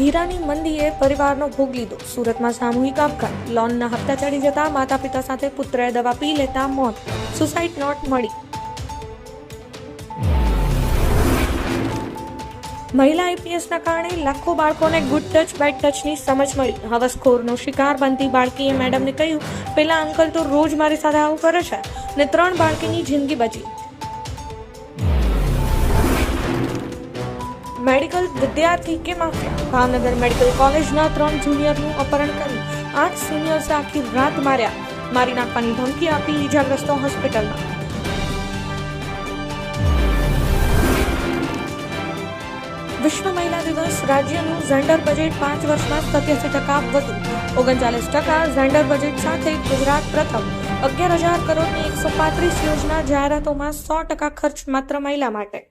હીરાની મંદીએ પરિવારનો ભોગ લીધો. સુરતમાં સામૂહિક આપઘાત. લોનના હપ્તા ચડી જતા માતા પિતા સાથે પુત્રએ દવા પી લેતા મોત. સુસાઇડ નોટ મળી. મહિલા આઈપીએસના કારણે લાખો બાળકોને ગુડ ટચ બેડ ટચની સમજ મળી. હવસખોરનો શિકાર બનતી બાળકીએ મેડમને કહ્યું પેલા અંકલ તો રોજ મારી સાથે આવું કરે છે. ને ત્રણ બાળકીની જિંદગી બચી. મેડિકલ વિદ્યાર્થી કે માફિયા? ભાવનગર મેડિકલ કોલેજના ત્રણ જુનિયરનું અપહરણ કરી આઠ સિનિયર્સે આખી રાત માર્યા. મારી નાખવાની ધમકી આપી ઈજાગ્રસ્તો હોસ્પિટલમાં. વિશ્વ મહિલા દિવસ, રાજ્યનું ઝેન્ડર બજેટ પાંચ વર્ષમાં સત્યાસી ટકા વધુ ઓગણચાલીસ ટકા ઝેન્ડર બજેટ સાથે ગુજરાત પ્રથમ. અગિયાર હજાર કરોડની એકસો પાંત્રીસ યોજના જાહેરાતોમાં સો ટકા ખર્ચ માત્ર મહિલા માટે.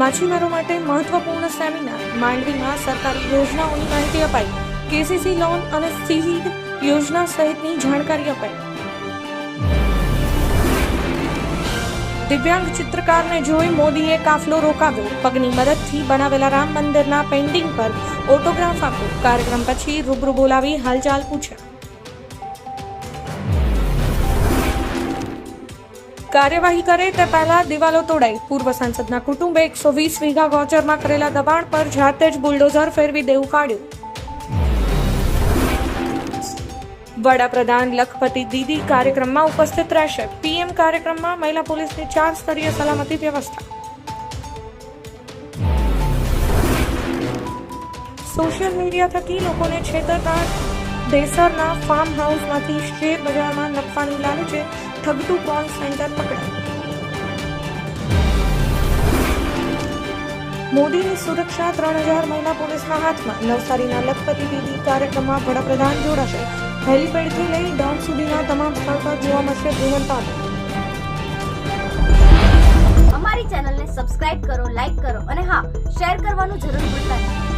માછીમારો માટે મહત્વપૂર્ણ સેમિનાર. માંડવીમાં સરકારી યોજનાઓની માહિતી અપાઈ. કેસીસી લોન અને સીવીડ યોજના સહિતની જાણકારી અપાઈ. દિવ્યાંગ ચિત્રકારને જોઈ મોદીએ કાફલો રોકાવ્યો. પગની મદદથી બનાવેલા રામ મંદિરના પેઇન્ટિંગ પર ઓટોગ્રાફ આપ્યો. કાર્યક્રમ પછી રૂબરૂ બોલાવી હાલચાલ પૂછ્યા કાર્યવાહી કરે તે પહેલા દિવાલો તોડાઈ. પૂર્વ સાંસદના કુટુંબે એકસો વીસ વીઘા ગૌચરમાં કરેલા દબાણ પર જાતે જ બુલડોઝર ફેરવી દેવું કાઢ્યું વડાપ્રધાન લખપતિ દીદી કાર્યક્રમમાં ઉપસ્થિત રહેશે. પીએમ કાર્યક્રમમાં મહિલા પોલીસની ચાર સ્તરીય સલામતી વ્યવસ્થા. સોશિયલ મીડિયા થકી લોકોને છેતરતા દેસરના ફાર્મ હાઉસમાંથી શેર બજારમાં નફાની લાલચે ઠગતું કોલ સેન્ટર પકડાયું મોદીની સુરક્ષા ત્રણ હજાર મહિલા પોલીસના હાથમાં. નવસારીના લખપતિ દીદી કાર્યક્રમમાં વડાપ્રધાન જોડાશે. હેલીપેડથી લઈ ડોમ સુધીના તમામ સ્થળ પર જોવા મળશે પાટણ અમારી ચેનલને સબસ્ક્રાઇબ કરો લાઇક કરો અને હા શેર કરવાનું જરૂર ભૂલતા નહીં.